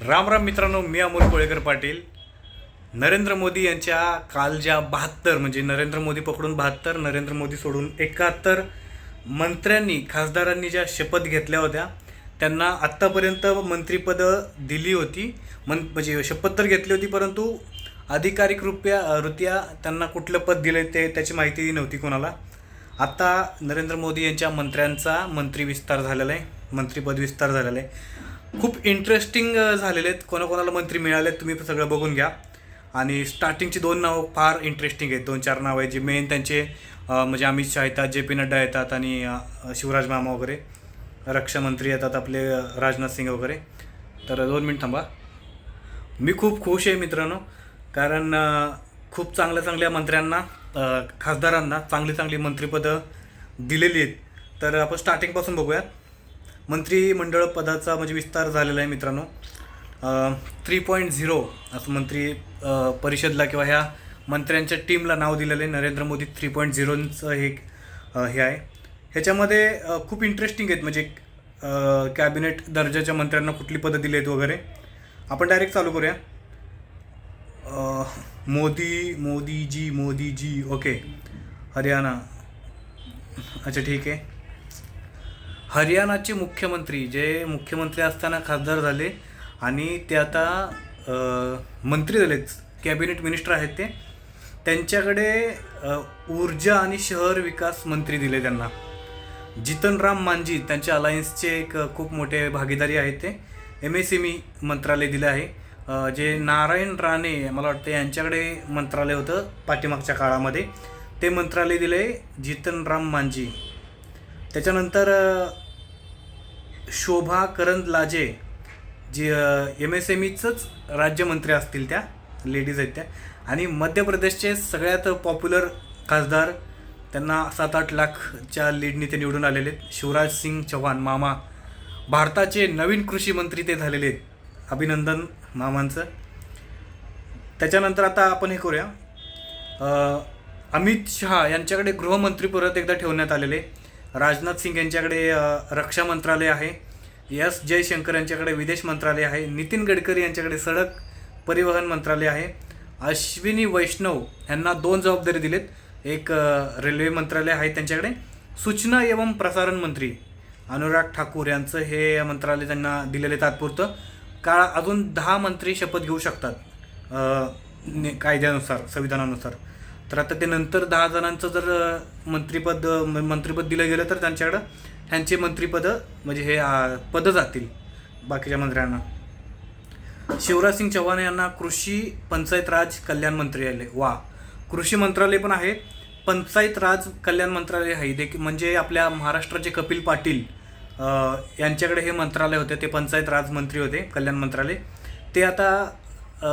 राम राम मित्रांनो मी अमोल कोळेकर पाटील. नरेंद्र मोदी यांच्या काल ज्या बहात्तर म्हणजे नरेंद्र मोदी पकडून बहात्तर नरेंद्र मोदी सोडून एकाहत्तर मंत्र्यांनी खासदारांनी ज्या शपथ घेतल्या होत्या त्यांना आत्तापर्यंत मंत्रिपदं दिली होती. मन म्हणजे शपथ तर घेतली होती परंतु अधिकारिक रुपया रुत्या त्यांना कुठलं पद दिलं ते त्याची माहिती नव्हती कोणाला. आत्ता नरेंद्र मोदी यांच्या मंत्र्यांचा मंत्री विस्तार झालेला आहे मंत्रिपद विस्तार झालेला आहे. खूप इंटरेस्टिंग झालेले आहेत. कोणाकोणाला मंत्री मिळाले तुम्ही सगळं बघून घ्या. आणि स्टार्टिंगची दोन नावं फार इंटरेस्टिंग आहेत. दोन चार नावं आहेत जे मेन त्यांचे म्हणजे अमित शहा येतात जे पी नड्डा येतात आणि शिवराज मामा वगैरे. रक्षामंत्री येतात आपले राजनाथ सिंग वगैरे. तर दोन मिनिट थांबा. मी खूप खुश आहे मित्रांनो कारण खूप चांगल्या चांगल्या मंत्र्यांना खासदारांना चांगली चांगली मंत्रिपदं दिलेली आहेत. तर आपण स्टार्टिंगपासून बघूयात. मंत्रिमंडळ पदाचा म्हणजे विस्तार झालेला आहे मित्रांनो. थ्री पॉईंट झिरो असं मंत्री परिषदला किंवा ह्या मंत्र्यांच्या टीमला नाव दिलेलं आहे. नरेंद्र मोदी थ्री पॉईंट झिरोचं हे हे आहे. ह्याच्यामध्ये खूप इंटरेस्टिंग आहेत. म्हणजे कॅबिनेट दर्जाच्या मंत्र्यांना कुठली पदं दिली आहेत वगैरे. आपण डायरेक्ट चालू करूया. मोदी मोदीजी मोदीजी ओके हरियाणा. अच्छा ठीक आहे. हरियाणाचे मुख्यमंत्री जे मुख्यमंत्री असताना खासदार झाले आणि ते आता मंत्री झालेच कॅबिनेट मिनिस्टर आहेत ते. त्यांच्याकडे ऊर्जा आणि शहर विकास मंत्री दिले त्यांना. जितनराम मांझी त्यांच्या अलायन्सचे एक खूप मोठे भागीदारी आहेत ते. एम एस एम ई मंत्रालय दिलं आहे. जे नारायण राणे मला वाटतं यांच्याकडे मंत्रालय होतं पाठीमागच्या काळामध्ये. ते मंत्रालय दिलं आहे जितनराम मांझी. त्याच्यानंतर Shobha Shobha Karandlaje ji M S M ईचंच राज्यमंत्री असतील त्या लेडीज आहेत त्या. आणि मध्य प्रदेशचे सगळ्यात पॉप्युलर खासदार त्यांना सात आठ लाखच्या लीडनी ते निवडून आलेले आहेत. शिवराज सिंग चौहान मामा भारताचे नवीन कृषी मंत्री ते झालेले आहेत. अभिनंदन मामांचं. त्याच्यानंतर आता आपण हे करूया. अमित शहा यांच्याकडे गृहमंत्री परत एकदा ठेवण्यात आलेले. राजनाथ सिंग यांच्याकडे रक्षा मंत्रालय आहे. एस जयशंकर यांच्याकडे विदेश मंत्रालय आहे. नितीन गडकरी यांच्याकडे सडक परिवहन मंत्रालय आहे. अश्विनी वैष्णव यांना दोन जबाबदारी दिलेत. एक रेल्वे मंत्रालय आहे त्यांच्याकडे. सूचना एवं प्रसारण मंत्री अनुराग ठाकूर यांचं हे मंत्रालय त्यांना दिलेले तात्पुरतं. काळ अजून दहा मंत्री शपथ घेऊ शकतात ने- कायद्यानुसार संविधानानुसार. तर आता ते नंतर दहा जणांचं जर मंत्रीपद मंत्रिपद म- मंत्रिपद दिलं गेलं तर त्यांच्याकडं ह्यांचे मंत्रिपदं म्हणजे हे पदं जातील बाकीच्या मंत्र्यांना. शिवराज सिंग चौहान यांना कृषी पंचायत राज कल्याण मंत्री आले वा. कृषी मंत्रालय पण आहे. पंचायत राज कल्याण मंत्रालय आहे. देखील म्हणजे आपल्या महाराष्ट्राचे कपिल पाटील यांच्याकडे हे मंत्रालय होते. ते पंचायत राज मंत्री होते कल्याण मंत्रालय. ते आता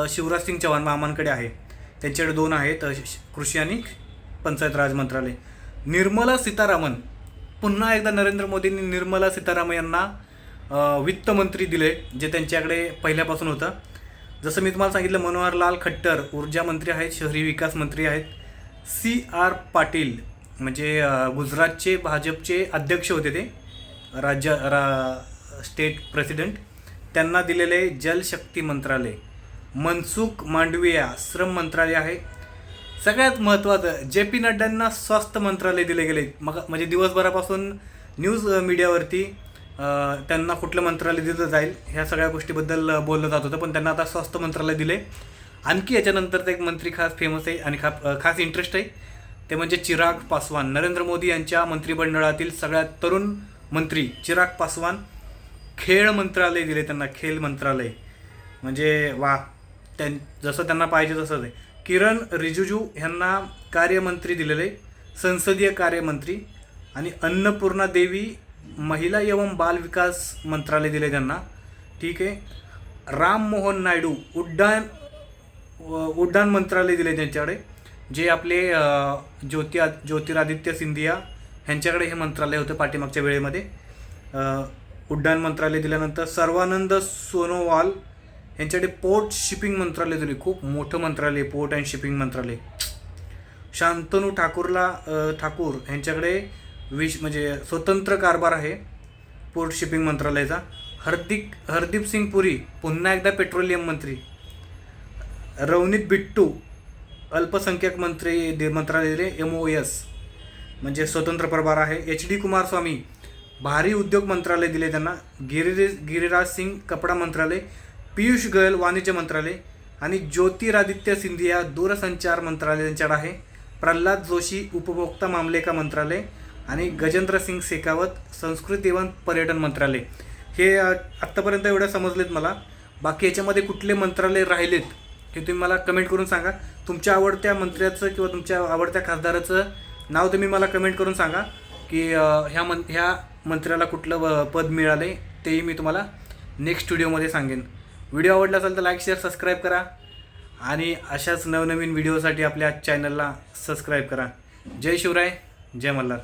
शिवराज सिंग चौहान मामांकडे आहे. त्यांच्याकडे दोन आहेत कृषी आणि पंचायत राज मंत्रालय. निर्मला सीतारामन पुन्हा एकदा नरेंद्र मोदींनी निर्मला सीतारामन यांना वित्तमंत्री दिले जे त्यांच्याकडे पहिल्यापासून होतं. जसं मी तुम्हाला सांगितलं मनोहर लाल खट्टर ऊर्जा मंत्री आहेत शहरी विकास मंत्री आहेत. सी आर पाटील म्हणजे गुजरातचे भाजपचे अध्यक्ष होते ते राज्य रा स्टेट प्रेसिडेंट. त्यांना दिलेले जलशक्ती मंत्रालय. मनसुख मांडविया श्रम मंत्रालय आहे. सगळ्यात महत्त्वाचं जे पी नड्डांना स्वास्थ्य मंत्रालय दिले गेले. मग म्हणजे दिवसभरापासून न्यूज मीडियावरती त्यांना कुठलं मंत्रालय दिलं जाईल ह्या सगळ्या गोष्टीबद्दल बोललं जात होतं. पण त्यांना आता स्वास्थ्य मंत्रालय दिले. आणखी याच्यानंतर एक मंत्री खास फेमस आहे आणि खा खास इंटरेस्ट आहे. ते म्हणजे चिराग पासवान. नरेंद्र मोदी यांच्या मंत्रिमंडळातील सगळ्यात तरुण मंत्री चिराग पासवान. खेळ मंत्रालय दिले त्यांना खेळ मंत्रालय. म्हणजे वा त्यां जसं त्यांना पाहिजे तसंच आहे किरण रिजिजू ह्यांना कार्यमंत्री दिलेले संसदीय कार्यमंत्री आणि अन्नपूर्णा देवी महिला एवं बाल विकास मंत्रालय दिले त्यांना. ठीक आहे. राम मोहन नायडू उड्डाण व- उड्डाण मंत्रालय दिले त्यांच्याकडे. जे आपले ज्योती ज्योति ज्योतिरादित्य सिंधिया ह्यांच्याकडे हे मंत्रालय होतं पाठीमागच्या वेळेमध्ये. उड्डाण मंत्रालय दिल्यानंतर सर्वानंद सोनोवाल यांच्याकडे पोर्ट शिपिंग मंत्रालय दिले खूप मोठं मंत्रालय पोर्ट अँड शिपिंग मंत्रालय. शांतनू ठाकूरला ठाकूर यांच्याकडे विश म्हणजे स्वतंत्र कारभार आहे पोर्ट शिपिंग मंत्रालयाचा. हरदीक हरदीप सिंग पुरी पुन्हा एकदा पेट्रोलियम मंत्री. रवनीत बिट्टू अल्पसंख्याक मंत्री दे- मंत्रालय दिले एम ओ एस म्हणजे स्वतंत्र प्रभार आहे. एच डी कुमारस्वामी भारी उद्योग मंत्रालय दिले त्यांना. गिरिरे गिरिराज सिंग कपडा मंत्रालय. पियुष गोयल वाणिज्य मंत्रालय आणि ज्योतिरादित्य सिंधिया दूरसंचार मंत्रालय आहे. प्रल्हाद जोशी उपभोक्ता मामले का मंत्रालय आणि गजेंद्र सिंग शेखावत संस्कृती एवं पर्यटन मंत्रालय. हे आत्तापर्यंत एवढं समजलेत मला. बाकी याच्यामध्ये कुठले मंत्रालय राहिलेत हे तुम्ही मला कमेंट करून सांगा. तुमच्या आवडत्या मंत्र्याचं किंवा तुमच्या आवडत्या खासदाराचं नाव तुम्ही मला कमेंट करून सांगा की ह्या मं ह्या मंत्र्याला कुठलं व- पद मिळाले तेही मी तुम्हाला नेक्स्ट व्हिडिओमध्ये सांगेन. व्हिडिओ आवडला असेल तर लाईक शेअर सबस्क्राईब करा. आणि अशाच नवनवीन व्हिडिओसाठी आपल्या चॅनलला सबस्क्राईब करा. जय शिवराय जय मल्हार.